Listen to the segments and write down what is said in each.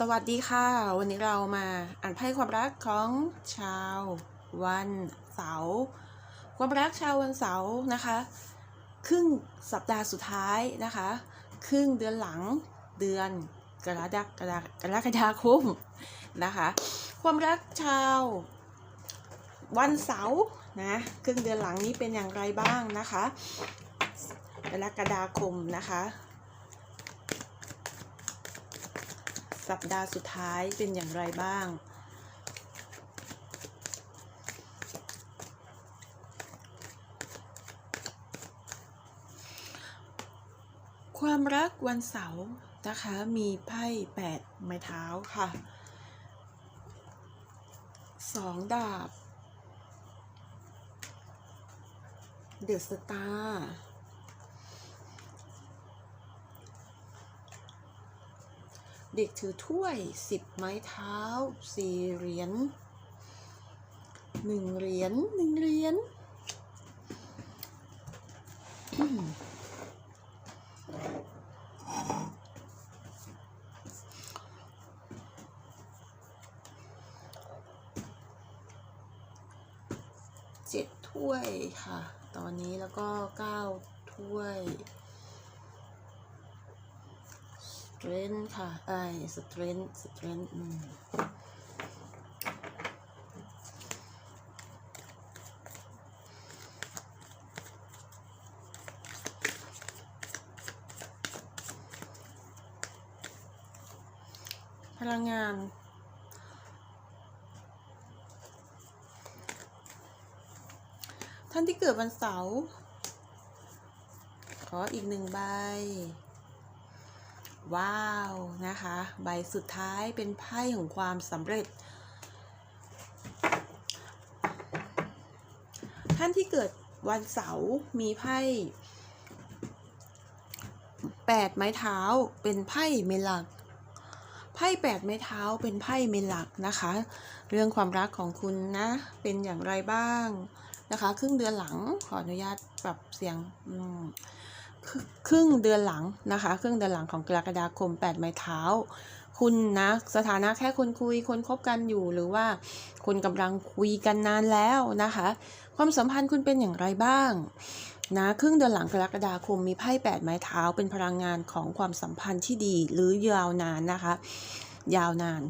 สวัสดีค่ะ วันนี้เรามาอ่านไพ่ความรักของชาววันเสาร์ความรักชาววันเสาร์นะคะ ครึ่งสัปดาห์สุดท้ายนะคะ ครึ่งเดือนหลังเดือนกรกฎากรกรกฎาคมนะคะ ความรักชาววันเสาร์นะครึ่งเดือนหลังนี้เป็นอย่างไรบ้างนะคะกรกฎาคมนะคะ สัปดาห์สุดท้ายเป็นอย่างไรบ้าง ความรักวันเสาร์นะคะมีไพ่แปดไม้เท้าค่ะสองดาบ เดอะสตาร์ เด็กถือถ้วยสิบไม้เท้าสี่เหรียญหนึ่งเหรียญหนึ่งเหรียญเจ็ดถ้วยค่ะ ตอนนี้แล้วก็เก้าถ้วย สเตรนค่ะไอ้สตรนสตรนอืมพลังงานท่านที่เกิดวันเสาร์ ขออีกหนึ่งใบ ว้าวนะคะ ใบสุดท้ายเป็นไพ่ของความสำเร็จ ท่านที่เกิดวันเสาร์มีไพ่แปดไม้เท้าเป็นไพ่เมลักไพ่แปดไม้เท้าเป็นไพ่เมลักนะคะ เรื่องความรักของคุณนะเป็นอย่างไรบ้างนะคะ ครึ่งเดือนหลังขออนุญาตปรับเสียงอืม ครึ่งเดือนหลังนะคะครึ่งเดือนหลังของกรกฎาคม 8 ไม้เท้า คุณนะสถานะแค่คนคุยคนคบกันอยู่หรือว่าคุณกำลังคุยกันนานแล้วนะคะ ความสัมพันธ์คุณเป็นอย่างไรบ้างนะครึ่งเดือนหลังกรกฎาคมมีไพ่8ไม้เท้าเป็นพลังงานของความสัมพันธ์ที่ดีหรือยาวนานนะคะ ยาวนาน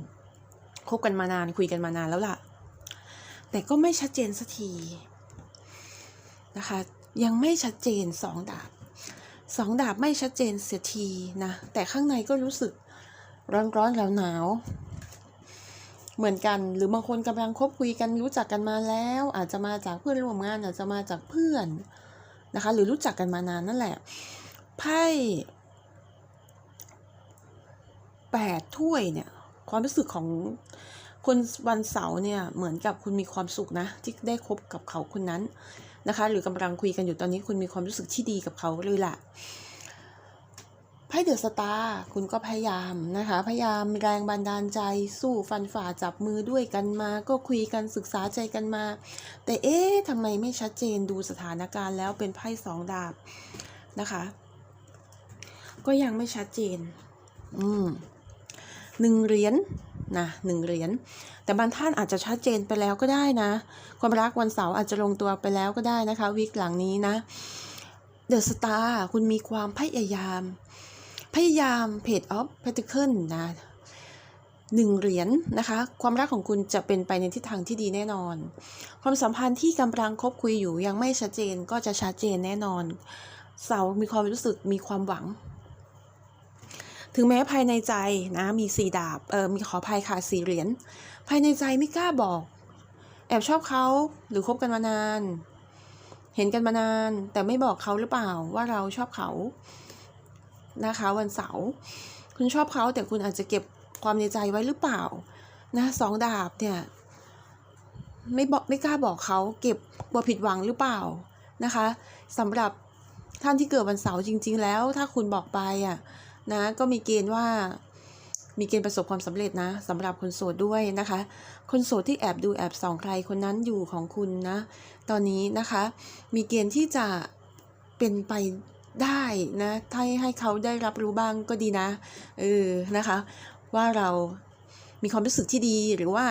คบกันมานานคุยกันมานานแล้วล่ะ แต่ก็ไม่ชัดเจนสักทีนะคะ ยังไม่ชัดเจนสองดาบ สองดาบไม่ชัดเจนเสียทีนะ แต่ข้างในก็รู้สึกร้อนร้อนหนาวหนาวเหมือนกัน หรือบางคนกำลังคบคุยกันรู้จักกันมาแล้ว อาจจะมาจากเพื่อนร่วมงาน อาจจะมาจากเพื่อนนะคะ หรือรู้จักกันมานานนั่นแหละไพ่แปดถ้วยเนี่ย ความรู้สึกของคนวันเสาร์เนี่ยเหมือนกับคุณมีความสุขนะ ที่ได้คบกับเขาคนนั้น นะคะ หรือกำลังคุยกันอยู่ตอนนี้คุณมีความรู้สึกที่ดีกับเขาเลยล่ะไพ่เดอะสตาร์คุณก็พยายามนะคะ พยายามแรงบันดาลใจสู้ฟันฝ่าจับมือด้วยกันมา ก็คุยกันศึกษาใจกันมา แต่เอ๊ะทำไมไม่ชัดเจนดูสถานการณ์แล้วเป็นไพ่สองดาบนะคะ ก็ยังไม่ชัดเจน อืมหนึ่งเหรียญ นะหนึ่งเหรียญแต่บางท่านอาจจะชัดเจนไปแล้วก็ได้นะ ความรักวันเสาร์อาจจะลงตัวไปแล้วก็ได้นะคะวีคหลังนี้นะเดอะสตาร์คุณมีความพยายาม พยายามเพจออฟเพติเคิลนะหนึ่งเหรียญนะคะ ความรักของคุณจะเป็นไปในทิศทางที่ดีแน่นอน ความสัมพันธ์ที่กำลังคบคุยอยู่ยังไม่ชัดเจนก็จะชัดเจนแน่นอน เสาร์มีความรู้สึกมีความหวัง ถึงแม้ภายในใจนะมีสี่ดาบเออมีขอภัยค่ะสี่เหรียญภายในใจไม่กล้าบอก แอบชอบเขาหรือคบกันมานาน เห็นกันมานาน แต่ไม่บอกเขาหรือเปล่าว่าเราชอบเขานะคะวันเสาร์คุณชอบเขาแต่คุณอาจจะเก็บความในใจไว้หรือเปล่านะสองดาบเนี่ยไม่บอกไม่กล้าบอกเขาเก็บกลัวผิดหวังหรือเปล่านะคะสำหรับท่านที่เกิดวันเสาร์จริง ๆ แล้ว ถ้าคุณบอกไปอะ นะก็มีเกณฑ์ว่ามีเกณฑ์ประสบความสำเร็จนะสำหรับคนโสดด้วยนะคะ คนโสดที่แอบดูแอบส่องใครคนนั้นอยู่ของคุณนะ ตอนนี้นะคะ มีเกณฑ์ที่จะเป็นไปได้นะถ้าให้เขาได้รับรู้บ้างก็ดีนะเออนะคะ ว่าเรามีความรู้สึกที่ดีหรือว่า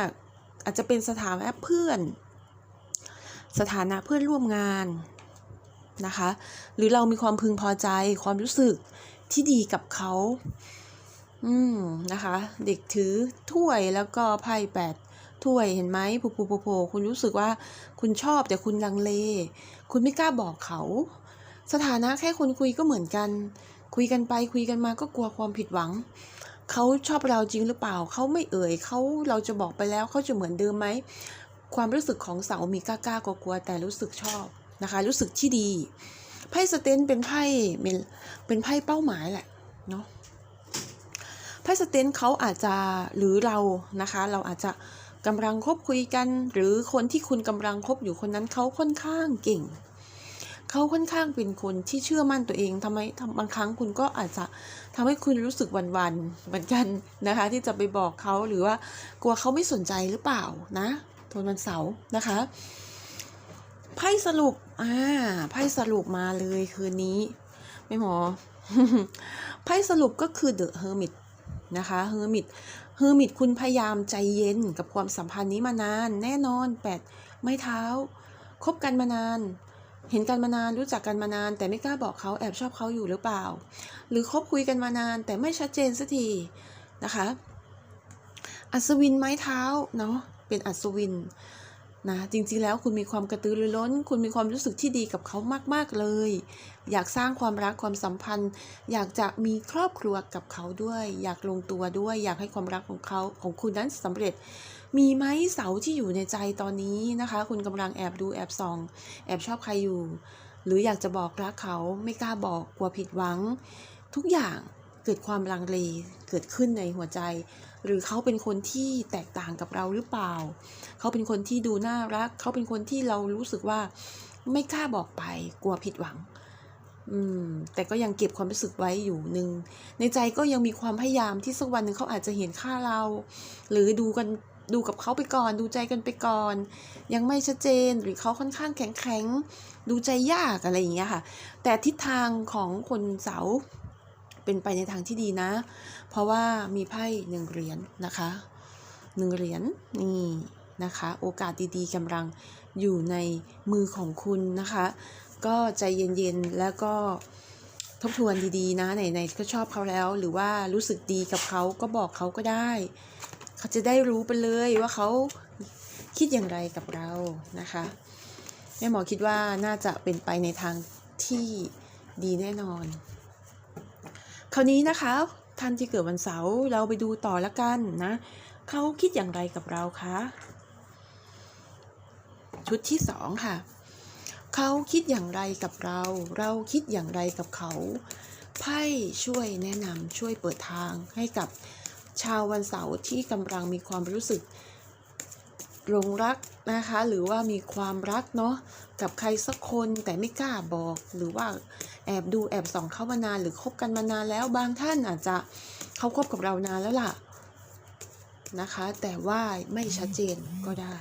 อาจจะเป็นสถานะเพื่อน สถานะเพื่อนร่วมงานนะคะ หรือเรามีความพึงพอใจความรู้สึก ที่ดีกับเขาอืมนะคะ เด็กถือถ้วยแล้วก็ไพ่แปดถ้วยเห็นไหมผูผูผูผคุณรู้สึกว่าคุณชอบแต่คุณลังเล คุณไม่กล้าบอกเขา สถานะแค่คนคุยก็เหมือนกัน คุยกันไปคุยกันมาก็กลัวความผิดหวัง เขาชอบเราจริงหรือเปล่า เขาไม่เอ่ยเขาเราจะบอกไปแล้วเขาจะเหมือนเดิมไหม ความรู้สึกของเสามีกล้ากล้ากลัวแต่รู้สึกชอบนะคะ รู้สึกที่ดี พ่สเตนเป็นไพ่เป็นเป็นไพ่เป้าหมายแหละเนาะไพ่สเตนเขาอาจจะหรือเรานะคะ เราอาจจะกำลังคบคุยกัน หรือคนที่คุณกำลังคบอยู่คนนั้นเขาค่อนข้างเก่งเขาค่อนข้างเป็นคนที่เชื่อมั่นตัวเองทำไมบางครั้งคุณก็อาจจะทำให้คุณรู้สึกหวันๆเหมือนกันนะคะ ที่จะไปบอกเขาหรือว่ากลัวเขาไม่สนใจหรือเปล่านะโทนวันเสาร์นะคะ ไพ่สรุป อ่า ไพ่สรุปมาเลยคืนนี้ ไม่หมอ ไพ่สรุปก็คือ The Hermit นะคะ Hermit Hermit คุณพยายามใจเย็นกับความสัมพันธ์นี้มานาน แน่นอนแปดไม้เท้า คบกันมานาน เห็นกันมานานรู้จักกันมานาน แต่ไม่กล้าบอกเขาแอบชอบเขาอยู่หรือเปล่า หรือคบคุยกันมานาน แต่ไม่ชัดเจนสักทีนะคะ อัศวินไม้เท้าเนาะเป็นอัศวิน นะจริงๆแล้วคุณมีความกระตือรือร้น คุณมีความรู้สึกที่ดีกับเขามากๆเลย อยากสร้างความรักความสัมพันธ์ อยากจะมีครอบครัวกับเขาด้วย อยากลงตัวด้วย อยากให้ความรักของเขาของคุณนั้นสำเร็จ มีไหมเสาที่อยู่ในใจตอนนี้นะคะ คุณกำลังแอบดูแอบส่อง แอบชอบใครอยู่ หรืออยากจะบอกรักเขาไม่กล้าบอกกลัวผิดหวัง ทุกอย่างเกิดความลังเลเกิดขึ้นในหัวใจ หรือเขาเป็นคนที่แตกต่างกับเราหรือเปล่า เขาเป็นคนที่ดูน่ารัก เขาเป็นคนที่เรารู้สึกว่าไม่กล้าบอกไปกลัวผิดหวัง อืม แต่ก็ยังเก็บความรู้สึกไว้อยู่หนึ่งในใจก็ยังมีความพยายามที่สักวันหนึ่งเขาอาจจะเห็นค่าเรา หรือดูกันดูกับเขาไปก่อน ดูใจกันไปก่อน ยังไม่ชัดเจนหรือเขาค่อนข้างแข็งแข็งดูใจยากอะไรอย่างเงี้ยค่ะ แต่ทิศทางของคนเสาเป็นไปในทางที่ดีนะ เพราะว่ามีไพ่หนึ่งเหรียญนะคะหนึ่งเหรียญนี่ นะคะ โอกาสดีๆกำลังอยู่ในมือของคุณนะคะ ก็ใจเย็นๆแล้วก็ทบทวนดีๆนะไหนๆก็ชอบเขาแล้ว หรือว่ารู้สึกดีกับเขาก็บอกเขาก็ได้ เขาจะได้รู้ไปเลยว่าเขาคิดอย่างไรกับเรานะคะแม่หมอคิดว่าน่าจะเป็นไปในทางที่ดีแน่นอน คราวนี้นะคะท่านที่เกิดวันเสาร์เราไปดูต่อละกันนะ เขาคิดอย่างไรกับเราคะ ชุดที่สองค่ะ เขาคิดอย่างไรกับเรา เราคิดอย่างไรกับเขา ไพ่ช่วยแนะนำช่วยเปิดทางให้กับชาววันเสาร์ที่กำลังมีความรู้สึกหลงรักนะคะ หรือว่ามีความรักเนาะกับใครสักคนแต่ไม่กล้าบอก หรือว่าแอบดูแอบส่องเข้ามานานหรือคบกันมานานแล้วบางท่านอาจจะเขาคบกับเรานานแล้วล่ะนะคะ แต่ว่าไม่ชัดเจนก็ได้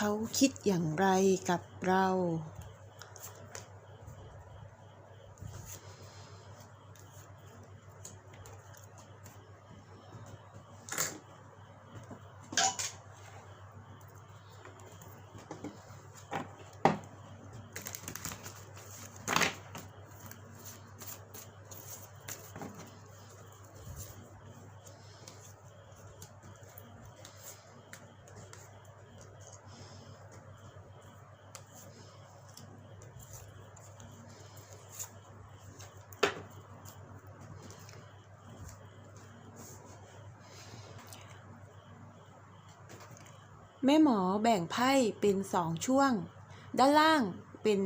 เขาคิดอย่างไรกับเรา แม่หมอแบ่งไพ่เป็นสองช่วง ด้านล่างเป็น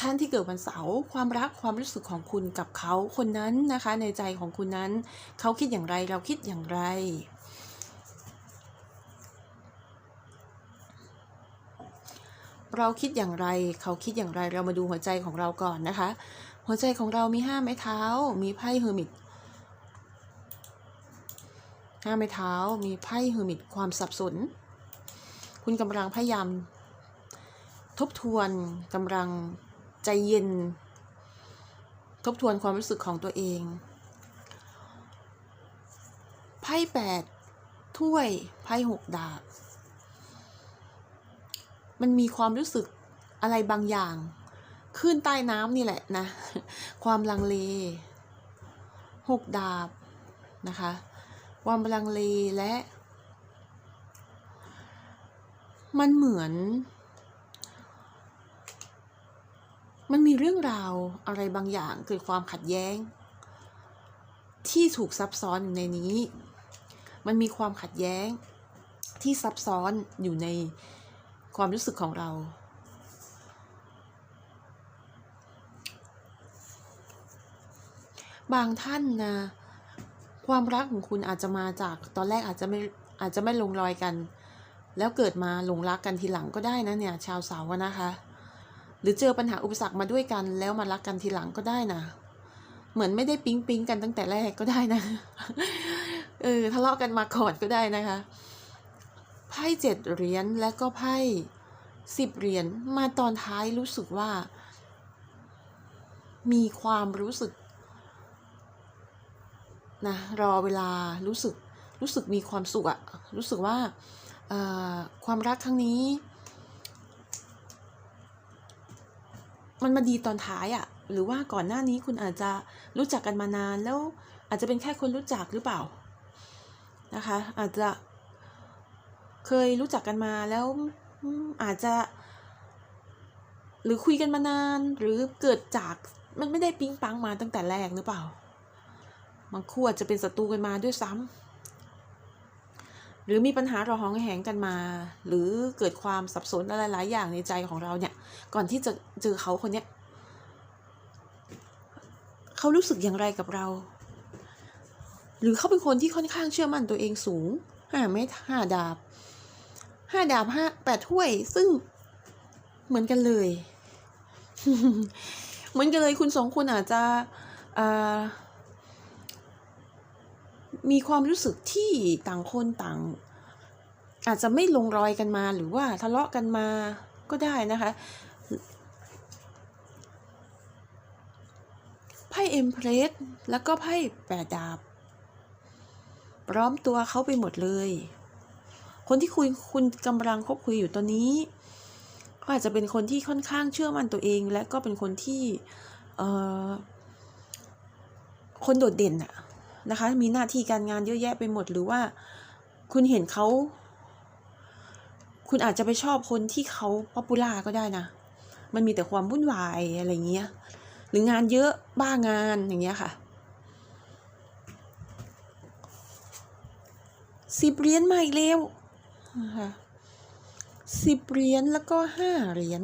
ท่านที่เกิดวันเสาร์ความรักความรู้สึกของคุณกับเขาคนนั้นนะคะ ในใจของคุณนั้น เขาคิดอย่างไรเราคิดอย่างไรเราคิดอย่างไร เขาคิดอย่างไรเรามาดูหัวใจของเราก่อนนะคะ หัวใจของเรามีห้าไม้เท้า มีไพ่เฮอร์มิต ห้าไม้เท้ามีไพ่เฮอร์มิตความสับสน คุณกำลังพยายาม ทบทวนกำลังใจเย็น ทบทวนความรู้สึกของตัวเองไพ่แปดถ้วยไพ่หกดาบ มันมีความรู้สึกอะไรบางอย่างขึ้นใต้น้ำนี่แหละนะ ความลังเลหกดาบนะคะ ความลังเลและ มันเหมือน มันมีเรื่องราวอะไรบางอย่างเกิดความขัดแย้ง ที่ถูกซับซ้อนอยู่ในนี้ มันมีความขัดแย้งที่ซับซ้อนอยู่ในความรู้สึกของเรา บางท่านนะ ความรักของคุณอาจจะมาจากตอนแรกอาจจะไม่อาจจะไม่ลงรอยกัน แล้วเกิดมาหลงรักกันทีหลังก็ได้นะเนี่ยชาวเสาร์นะคะ หรือเจอปัญหาอุปสรรคมาด้วยกัน แล้วมารักกันทีหลังก็ได้นะเหมือนไม่ได้ปิ๊งปิ๊งกันตั้งแต่แรกก็ได้นะเออทะเลาะกันมาก่อนก็ได้นะคะไพ่เจ็ดเหรียญและก็ไพ่สิบเหรียญมาตอนท้ายรู้สึกว่า มีความรู้สึก นะรอเวลารู้สึกรู้สึกมีความสุขอะรู้สึกว่าความรักครั้งนี้ มันมาดีตอนท้ายอะหรือว่าก่อนหน้านี้คุณอาจจะรู้จักกันมานานแล้วอาจจะเป็นแค่คนรู้จักหรือเปล่านะคะอาจจะเคยรู้จักกันมาแล้วอาจจะ หรือคุยกันมานานหรือเกิดจากมันไม่ได้ปิ๊งปังมาตั้งแต่แรกหรือเปล่า บางคู่อาจจะเป็นศัตรูกันมาด้วยซ้ำหรือมีปัญหาระหองแหงกันมา หรือเกิดความสับสนอะไรหลายอย่างในใจของเราเนี่ย ก่อนที่จะเจอเขาคนเนี้ยเขารู้สึกอย่างไรกับเรา หรือเขาเป็นคนที่ค่อนข้างเชื่อมั่นตัวเองสูงห้าเมตรห้าดาบห้าดาบห้าแปดถ้วย ซึ่งเหมือนกันเลย เหมือนกันเลยคุณสองคนอาจจะอ่า มีความรู้สึกที่ต่างคนต่าง อาจจะไม่ลงรอยกันมาหรือว่าทะเลาะกันมาก็ได้นะคะไพ่เอ็มเพรสแล้วก็ไพ่แปดดาบ พร้อมตัวเขาไปหมดเลย คนที่คุยคุณกำลังคบคุยอยู่ตอนนี้ ก็อาจจะเป็นคนที่ค่อนข้างเชื่อมั่นตัวเอง และก็เป็นคนที่เอ่อคนโดดเด่นอะ นะคะ มีหน้าที่การงานเยอะแยะไปหมดหรือว่า คุณเห็นเขา คุณอาจจะไปชอบคนที่เขาป๊อปปูล่าก็ได้นะ มันมีแต่ความวุ่นวายอะไรเงี้ย หรืองานเยอะบ้างานอย่างเงี้ยค่ะสิบเหรียญมาอีกแล้วนะคะสิบเหรียญแล้วก็ห้าเหรียญ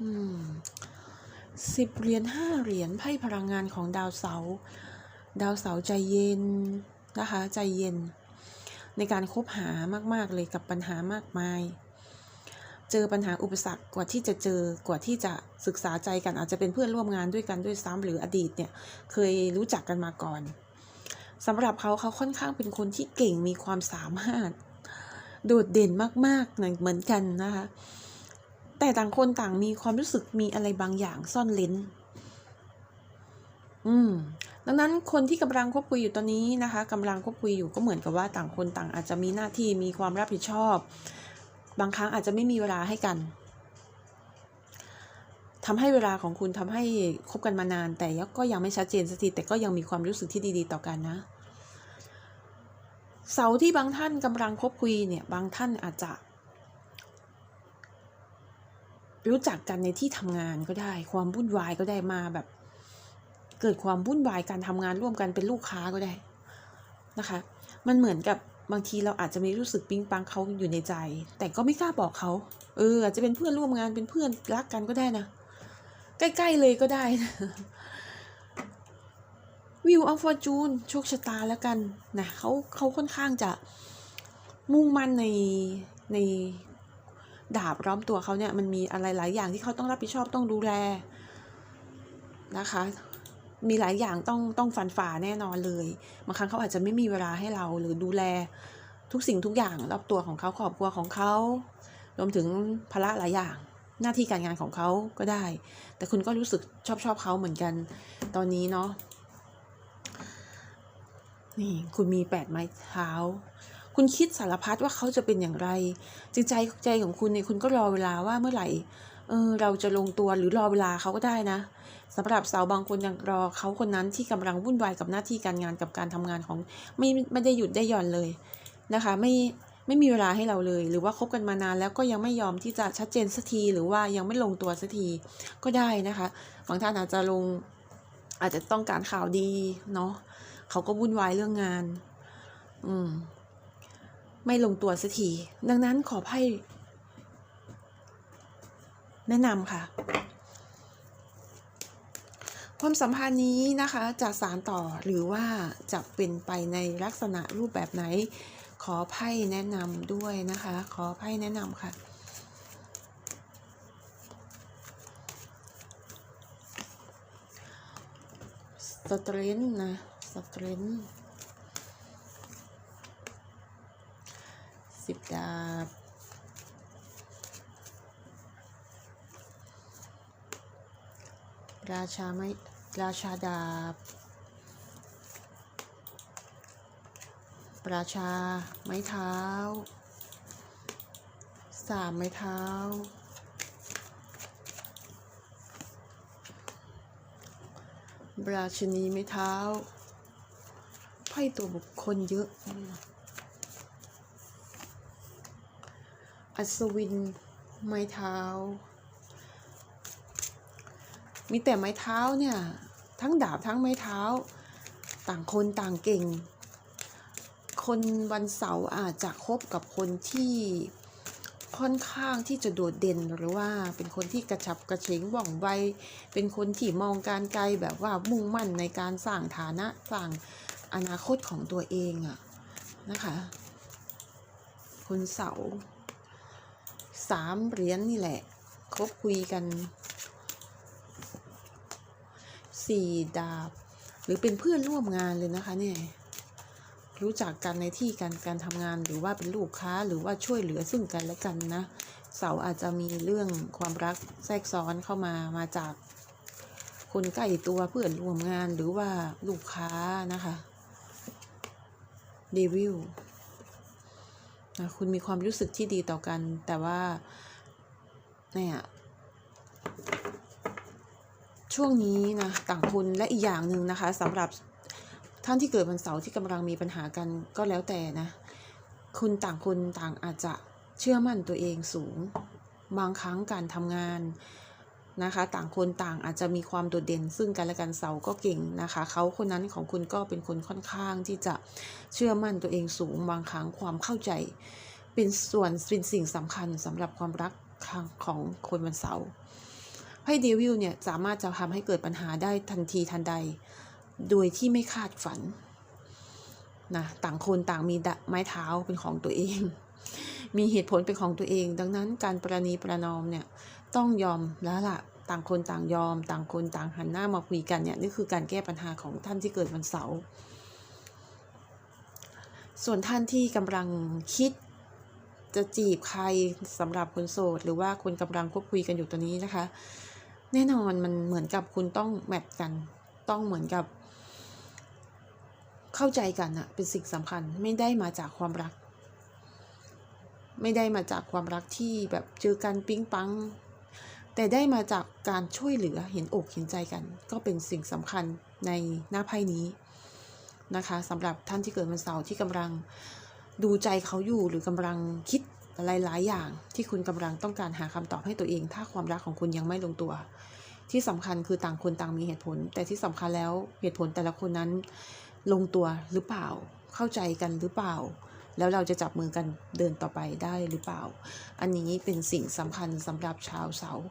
อืม สิบเหรียญห้าเหรียญไพ่พลังงานของดาวเสาดาวเสาใจเย็นนะคะใจเย็น ในการคบหามากๆเลยกับปัญหามากมาย เจอปัญหาอุปสรรคกว่าที่จะเจอกว่าที่จะศึกษาใจกันอาจจะเป็นเพื่อนร่วมงานด้วยกันด้วยซ้ำหรืออดีตเนี่ยเคยรู้จักกันมาก่อนสำหรับเขาเขาค่อนข้างเป็นคนที่เก่งมีความสามารถ โดดเด่นมากๆเหมือนกันนะคะ แต่ต่างคนต่างมีความรู้สึกมีอะไรบางอย่างซ่อนเลนอืม ดังนั้นคนที่กำลังควบคุยอยู่ตอนนี้นะคะกำลังควบคุยอยู่ก็เหมือนกับว่าต่างคนต่างอาจจะมีหน้าที่มีความรับผิดชอบ บางครั้งอาจจะไม่มีเวลาให้กันทำให้เวลาของคุณทำให้คบกันมานาน แต่ก็ยังไม่ชัดเจนสักทีแต่ก็ยังมีความรู้สึกที่ดีๆ ต่อกันนะ เสาที่บางท่านกำลังคบคุยเนี่ย บางท่านอาจจะ รู้จักกันในที่ทำงานก็ได้ ความวุ่นวายก็ได้มาแบบ เกิดความวุ่นวายการทำงานร่วมกันเป็นลูกค้าก็ได้นะคะ มันเหมือนกับบางทีเราอาจจะมีรู้สึกปิ๊งปังเขาอยู่ในใจ แต่ก็ไม่กล้าบอกเขาเอออาจจะเป็นเพื่อนร่วมงานเป็นเพื่อนรักกันก็ได้นะใกล้ๆเลยก็ได้นะวิวอัลฟอร์จูนโชคชะตาแล้วกันนะเขาเขาค่อนข้างจะมุ่งมั่นในใน ดาบร้อมตัวเขาเนี่ยมันมีอะไรหลายอย่างที่เขาต้องรับผิดชอบต้องดูแลนะคะ มีหลายอย่างต้องต้องฟันฝ่าแน่นอนเลยบางครั้งเขาอาจจะไม่มีเวลาให้เราหรือดูแลทุกสิ่งทุกอย่างรอบตัวของเขาครอบครัวของเขารวมถึงภาระหลายอย่างหน้าที่การงานของเขาก็ได้ แต่คุณก็รู้สึกชอบชอบเขาเหมือนกันตอนนี้เนาะนี่คุณมีแปดไม้เท้า คุณคิดสารพัดว่าเขาจะเป็นอย่างไรจิตใจใจของคุณเนี่ยคุณก็รอเวลาว่าเมื่อไหร่เออเราจะลงตัวหรือรอเวลาเขาก็ได้นะสำหรับสาวบางคนยังรอเขาคนนั้นที่กำลังวุ่นวายกับหน้าที่การงานกับการทำงานของไม่ไม่ได้หยุดได้หย่อนเลยนะคะ ไม่ไม่มีเวลาให้เราเลย หรือว่าคบกันมานานแล้วก็ยังไม่ยอมที่จะชัดเจนสักทีหรือว่ายังไม่ลงตัวสักทีก็ได้นะคะบางท่านอาจจะลงอาจจะต้องการข่าวดีเนาะเขาก็วุ่นวายเรื่องงาน อืม ไม่ลงตัวสักที ดังนั้นขอให้แนะนำค่ะ ความสัมพันธ์นี้นะคะจะสารต่อหรือว่าจะเป็นไปในลักษณะรูปแบบไหน ขอไพ่แนะนำด้วยนะคะ ขอไพ่แนะนำค่ะสเตรนนะสเตรน สิบดาบ ราชาไม่ ราชาดาบ ราชาไม้เท้า สามไม้เท้า ราชินีไม้เท้าไพ่ตัวบุคคลเยอะ อัศวิน ไม้เท้า มีแต่ไม้เท้าเนี่ย ทั้งดาบทั้งไม้เท้า ต่างคนต่างเก่ง คนวันเสาร์อาจจะคบกับคนที่ค่อนข้างที่จะโดดเด่นหรือว่าเป็นคนที่กระฉับกระเฉงว่องไว เป็นคนที่มองการไกลแบบว่ามุ่งมั่นในการสร้างฐานะสร้างอนาคตของตัวเองอะนะคะ คนเสาร์ สามเหรียญนี่แหละคบคุยกันสี่ดาบ หรือเป็นเพื่อนร่วมงานเลยนะคะเนี่ยรู้จักกันในที่การการทำงานหรือว่าเป็นลูกค้าหรือว่าช่วยเหลือซึ่งกันและกันนะ เสาอาจจะมีเรื่องความรักแทรกซ้อนเข้ามามาจากคนใกล้ตัวเพื่อนร่วมงานหรือว่าลูกค้านะคะเดวิล คุณมีความรู้สึกที่ดีต่อกัน แต่ว่าเนี่ยช่วงนี้นะต่างคนและอีกอย่างหนึ่งนะคะสำหรับท่านที่เกิดวันเสาร์ที่กำลังมีปัญหากันก็แล้วแต่นะ คุณต่างคนต่างอาจจะเชื่อมั่นตัวเองสูง บางครั้งการทำงาน นะคะ ต่างคนต่างอาจจะมีความโดดเด่น ซึ่งกันและกันเสาก็เก่งนะคะ เขาคนนั้นของคุณก็เป็นคนค่อนข้างที่จะเชื่อมั่นตัวเองสูงบางครั้งความเข้าใจ เป็นส่วนเป็นสิ่งสำคัญสำหรับความรักของคนวันเสาร์ไพ่เดวิลเนี่ยสามารถจะทำให้เกิดปัญหาได้ทันทีทันใด โดยที่ไม่คาดฝันนะต่างคนต่างมีไม้เท้าเป็นของตัวเอง มีเหตุผลเป็นของตัวเอง ดังนั้นการประนีประนอมเนี่ย ต้องยอมแล้วล่ะต่างคนต่างยอม ต่างคนต่างหันหน้ามาคุยกันเนี่ยนี่คือการแก้ปัญหาของท่านที่เกิดวันเสาร์ส่วนท่านที่กำลังคิดจะจีบใครสำหรับคนโสด หรือว่าคนกำลังคบคุยกันอยู่ตัวนี้นะคะ แน่นอนมันเหมือนกับคุณต้องแมทกัน ต้องเหมือนกับ เข้าใจกันอะเป็นสิ่งสำคัญไม่ได้มาจากความรัก ไม่ได้มาจากความรักที่แบบเจอกันปิ๊งปัง แต่ได้มาจากการช่วยเหลือเห็นอกเห็นใจกัน ก็เป็นสิ่งสำคัญในหน้าไพ่นี้นะคะสำหรับท่านที่เกิดวันเสาร์ที่กำลังดูใจเขาอยู่หรือกำลังคิดหลายๆอย่างที่คุณกำลังต้องการหาคำตอบให้ตัวเอง ถ้าความรักของคุณยังไม่ลงตัว ที่สำคัญคือต่างคนต่างมีเหตุผล แต่ที่สำคัญแล้วเหตุผลแต่ละคนนั้นลงตัวหรือเปล่า เข้าใจกันหรือเปล่า แล้วเราจะจับมือกันเดินต่อไปได้หรือเปล่า อันนี้เป็นสิ่งสำคัญสำหรับชาวเสาร์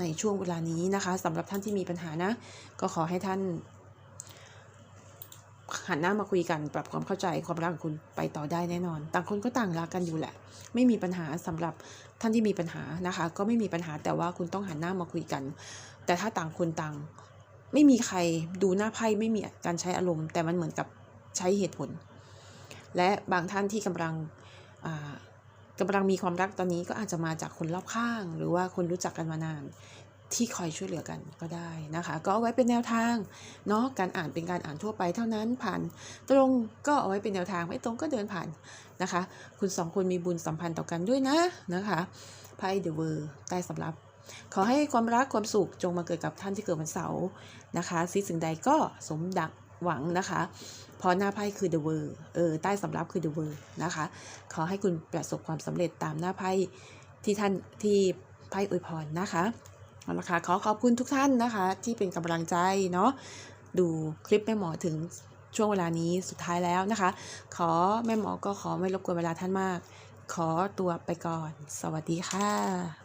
ในช่วงเวลานี้นะคะสำหรับท่านที่มีปัญหานะ ก็ขอให้ท่านหันหน้ามาคุยกันปรับความเข้าใจความรักของคุณไปต่อได้แน่นอน ต่างคนก็ต่างรักกันอยู่แหละ ไม่มีปัญหาสำหรับท่านที่มีปัญหานะคะ ก็ไม่มีปัญหาแต่ว่าคุณต้องหันหน้ามาคุยกัน แต่ถ้าต่างคนต่าง ไม่มีใครดูหน้าไพ่ไม่มีการใช้อารมณ์ แต่มันเหมือนกับใช้เหตุผล และบางท่านที่กำลังกำลังมีความรักตอนนี้ก็อาจจะมาจากคนรอบข้าง หรือว่าคนรู้จักกันมานานที่คอยช่วยเหลือกันก็ได้นะคะ ก็เอาไว้เป็นแนวทางเนาะการอ่านเป็นการอ่านทั่วไปเท่านั้นผ่านตรงก็เอาไว้เป็นแนวทางไม่ตรงก็เดินผ่านนะคะ คุณสองคนมีบุญสัมพันธ์ต่อกันด้วยนะนะคะไพ่เดอะเวอร์ใต้สำรับ ขอให้ความรักความสุขจงมาเกิดกับท่านที่เกิดวันเสาร์นะคะซิสิ่งใดก็สมดังหวังนะคะ ราะหน้าไพ่คือ the world เออใต้สำรับคือ the world นะคะ ขอให้คุณประสบความสำเร็จตามหน้าไพ่ที่ท่านที่ไพ่อวยพรนะคะเอาละค่ะขอขอบคุณทุกท่านนะคะ ที่เป็นกำลังใจเนาะดูคลิปแม่หมอถึงช่วงเวลานี้สุดท้ายแล้วนะคะ ขอแม่หมอก็ขอไม่รบกวนเวลาท่านมาก ขอตัวไปก่อน สวัสดีค่ะ